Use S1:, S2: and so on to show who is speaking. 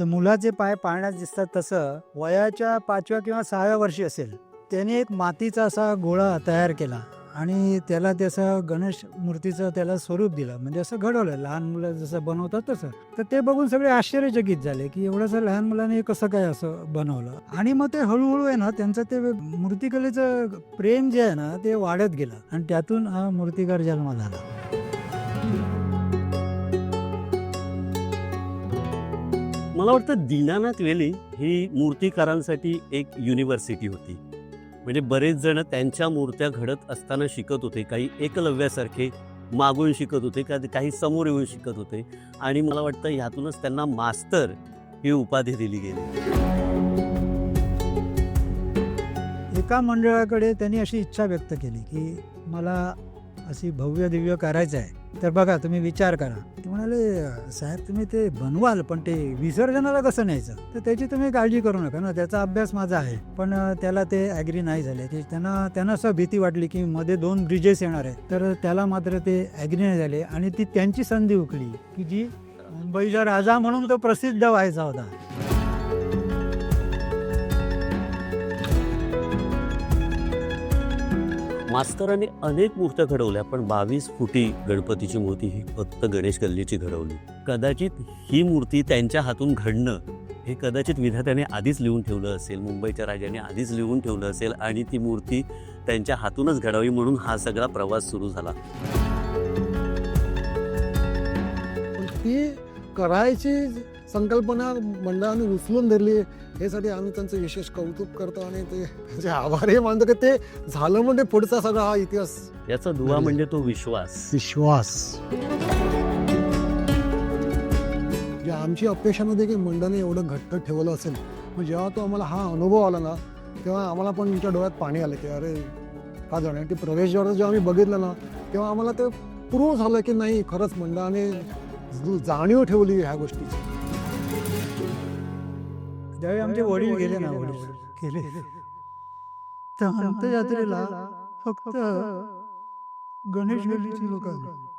S1: तर मुलाचे पाय पाळण्यात दिसतात तसं वयाच्या पाचव्या किंवा सहाव्या वर्षी असेल. त्याने एक मातीचा असा गोळा तयार केला आणि त्याला त्याचं गणेश मूर्तीचं त्याला स्वरूप दिलं. म्हणजे असं घडवलं. लहान मुलं जसं बनवतात तसं. तर ते बघून सगळे आश्चर्यचकित झाले की एवढंसं लहान मुलाने कसं काय असं बनवलं? आणि मग ते हळूहळू आहे ना त्यांचं ते मूर्तिकलेचं प्रेम जे आहे ना ते वाढत गेलं. आणि त्यातून हा मूर्तिकार जन्म झाला.
S2: मला वाटतं दीनानाथ वेली ही मूर्तिकारांसाठी एक युनिव्हर्सिटी होती. म्हणजे बरेच जण त्यांच्या मूर्त्या घडत असताना शिकत होते. काही एकलव्यासारखे मागून शिकत होते का काही समोर येऊन शिकत होते. आणि मला वाटतं ह्यातूनच त्यांना मास्तर ही उपाधी दिली गेली.
S1: एका मंडळाकडे त्यांनी अशी इच्छा व्यक्त केली की मला अशी भव्य दिव्य करायचं आहे. तर बघा तुम्ही विचार करा. ते म्हणाले साहेब तुम्ही ते बनवाल पण ते विसर्जनाला कसं न्यायचं? तर त्याची तुम्ही काळजी करू नका ना त्याचा अभ्यास माझा आहे. पण त्याला ते ॲग्री नाही झाले. ते त्यांना त्यांना असं भीती वाटली की मध्ये दोन ब्रिजेस येणार आहेत. तर त्याला मात्र ते ॲग्री नाही झाले. आणि ती त्यांची संधी उकली की जी मुंबईचा राजा म्हणून तो प्रसिद्ध व्हायचा होता.
S2: मास्तरांनी अनेक मूर्त्या घडवल्या पण बावीस फुटी गणपतीची मूर्ती ही फक्त गणेश गल्लीची घडवली. कदाचित ही मूर्ती त्यांच्या हातून घडणं हे कदाचित विधात्याने आधीच लिहून ठेवलं असेल मुंबईच्या राजाने आधीच लिहून ठेवलं असेल आणि ती मूर्ती त्यांच्या हातूनच घडावी म्हणून हा सगळा प्रवास सुरू झाला.
S3: ती करायची संकल्पना मंडळाने उचलून धरली यासाठी आम्ही त्यांचं विशेष कौतुक करतो आणि ते त्यांचे आभारही मानतो की ते झालं म्हणजे पुढचा सगळा हा इतिहास.
S2: याचा दुवा म्हणजे तो विश्वास.
S3: विश्वास. जे आमची अपेक्षा नव्हती की मंडळाने एवढं घट्ट ठेवलं असेल. मग जेव्हा तो आम्हाला हा अनुभव आला ना तेव्हा आम्हाला पण तुमच्या डोळ्यात पाणी आलं की अरे का जाणे ते प्रवेशद्वार जेव्हा आम्ही बघितलं ना तेव्हा आम्हाला ते प्रूव्ह झालं की नाही खरंच मंडळाने जाणीव ठेवली ह्या गोष्टीची.
S1: ज्यावेळी आमचे वडील गेले ना वडील गेले तर अंत्ययात्रेला फक्त गणेश गल्लीची लोक आली.